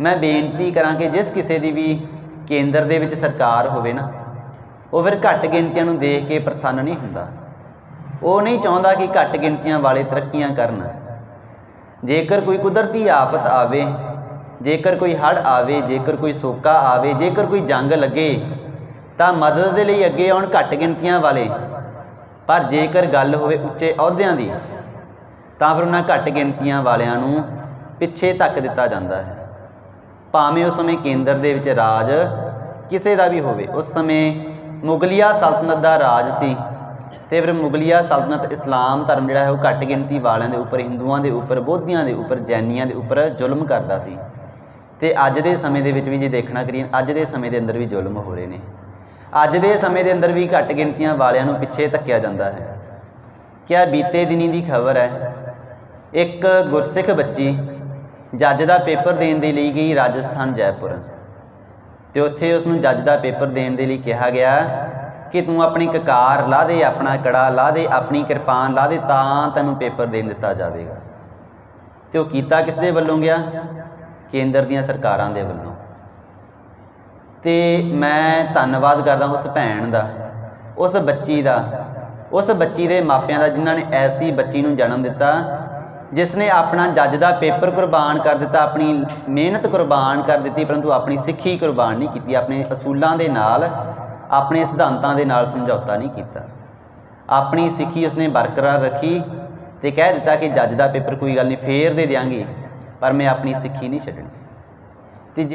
ਮੈਂ ਬੇਨਤੀ ਕਰਾਂ ਕਿ ਜਿਸ ਕਿਸੇ ਦੀ ਵੀ ਕੇਂਦਰ ਦੇ ਵਿੱਚ ਸਰਕਾਰ ਹੋਵੇ ਨਾ, ਉਹ ਫਿਰ ਘੱਟ ਗਿਣਤੀਆਂ ਨੂੰ ਦੇਖ ਕੇ ਪ੍ਰਸੰਨ ਨਹੀਂ ਹੁੰਦਾ। ਉਹ ਨਹੀਂ ਚਾਹੁੰਦਾ ਕਿ ਘੱਟ ਗਿਣਤੀਆਂ ਵਾਲੇ ਤਰੱਕੀਆਂ ਕਰਨ। ਜੇਕਰ ਕੋਈ ਕੁਦਰਤੀ ਆਫਤ ਆਵੇ, ਜੇਕਰ ਕੋਈ ਹੜ੍ਹ ਆਵੇ, ਜੇਕਰ ਕੋਈ ਸੋਕਾ ਆਵੇ, ਜੇਕਰ ਕੋਈ ਜੰਗ ਲੱਗੇ, ਤਾਂ ਮਦਦ ਦੇ ਲਈ ਅੱਗੇ ਆਉਣ ਘੱਟ ਗਿਣਤੀਆਂ ਵਾਲੇ। ਪਰ ਜੇਕਰ ਗੱਲ ਹੋਵੇ ਉੱਚੇ ਅਹੁਦਿਆਂ ਦੀ, ਤਾਂ ਫਿਰ ਉਹਨਾਂ ਘੱਟ ਗਿਣਤੀਆਂ ਵਾਲਿਆਂ ਨੂੰ ਪਿੱਛੇ ਧੱਕ ਦਿੱਤਾ ਜਾਂਦਾ ਹੈ। ਭਾਵੇਂ ਉਸ ਸਮੇਂ ਕੇਂਦਰ ਦੇ ਵਿੱਚ ਰਾਜ ਕਿਸੇ ਦਾ ਵੀ ਹੋਵੇ, ਉਸ ਸਮੇਂ ਮੁਗਲਿਆ ਸਲਤਨਤ ਦਾ ਰਾਜ ਸੀ ਤੇ ਫਿਰ ਮੁਗਲਿਆ ਸਲਤਨਤ ਇਸਲਾਮ ਧਰਮ ਜਿਹੜਾ ਹੈ ਉਹ ਘੱਟ ਗਿਣਤੀ ਵਾਲਿਆਂ ਦੇ ਉੱਪਰ, ਹਿੰਦੂਆਂ ਦੇ ਉੱਪਰ, ਬੋਧੀਆਂ ਦੇ ਉੱਪਰ, ਜੈਨੀਆਂ ਦੇ ਉੱਪਰ ਜ਼ੁਲਮ ਕਰਦਾ ਸੀ। ਤੇ ਅੱਜ ਦੇ ਸਮੇਂ ਦੇ ਵਿੱਚ ਵੀ ਜੇ ਦੇਖਣਾ ਕਰੀਏ, ਅੱਜ ਦੇ ਸਮੇਂ ਦੇ ਅੰਦਰ ਵੀ ਜ਼ੁਲਮ ਹੋ ਰਹੇ ਨੇ। ਅੱਜ ਦੇ ਸਮੇਂ ਦੇ ਅੰਦਰ ਵੀ ਘੱਟ ਗਿਣਤੀਆਂ ਵਾਲਿਆਂ ਨੂੰ ਪਿੱਛੇ ਧੱਕਿਆ ਜਾਂਦਾ ਹੈ। ਕਿਆ ਬੀਤੇ ਦਿਨੀ ਦੀ ਖਬਰ ਹੈ, ਇੱਕ ਗੁਰਸਿੱਖ ਬੱਚੀ ਜੱਜ ਦਾ ਪੇਪਰ ਦੇਣ ਦੇ ਲਈ ਗਈ ਰਾਜਸਥਾਨ ਜੈਪੁਰ। ਤੇ ਉੱਥੇ ਉਸ ਨੂੰ ਜੱਜ ਦਾ ਪੇਪਰ ਦੇਣ ਦੇ ਲਈ ਕਿਹਾ ਗਿਆ ਕਿ ਤੂੰ ਆਪਣੀ ਕਕਾਰ ਲਾ ਦੇ, ਆਪਣਾ ਕੜਾ ਲਾ ਦੇ, ਆਪਣੀ ਕਿਰਪਾਨ ਲਾ ਦੇ ਤਾਂ ਤੈਨੂੰ ਪੇਪਰ ਦੇਣ ਦਿੱਤਾ ਜਾਵੇਗਾ। ਤੇ ਉਹ ਕੀਤਾ ਕਿਸ ਦੇ ਵੱਲੋਂ ਗਿਆ? ਕੇਂਦਰ ਦੀਆਂ ਸਰਕਾਰਾਂ ਦੇ ਵੱਲੋਂ। ਤੇ ਮੈਂ ਧੰਨਵਾਦ ਕਰਦਾ ਉਸ ਭੈਣ ਦਾ, ਉਸ ਬੱਚੀ ਦਾ, ਉਸ ਬੱਚੀ ਦੇ ਮਾਪਿਆਂ ਦਾ ਜਿਨ੍ਹਾਂ ਨੇ ਐਸੀ ਬੱਚੀ ਨੂੰ ਜਨਮ ਦਿੱਤਾ ਜਿਸ ਨੇ ਆਪਣਾ ਜੱਜ ਦਾ ਪੇਪਰ ਕੁਰਬਾਨ ਕਰ ਦਿੱਤਾ, ਆਪਣੀ ਮਿਹਨਤ ਕੁਰਬਾਨ ਕਰ ਦਿੱਤੀ, ਪਰੰਤੂ ਆਪਣੀ ਸਿੱਖੀ ਕੁਰਬਾਨ ਨਹੀਂ ਕੀਤੀ, ਆਪਣੇ ਅਸੂਲਾਂ ਦੇ ਨਾਲ, ਆਪਣੇ ਸਿਧਾਂਤਾਂ ਦੇ ਨਾਲ ਸਮਝੌਤਾ ਨਹੀਂ ਕੀਤਾ। ਆਪਣੀ ਸਿੱਖੀ ਉਸਨੇ ਬਰਕਰਾਰ ਰੱਖੀ ਤੇ ਕਹਿ ਦਿੱਤਾ ਕਿ ਜੱਜ ਦਾ ਪੇਪਰ ਕੋਈ ਗੱਲ ਨਹੀਂ, ਫੇਰ ਦੇ ਦਿਆਂਗੇ, ਪਰ ਮੈਂ ਆਪਣੀ ਸਿੱਖੀ ਨਹੀਂ ਛੱਡਣੀ।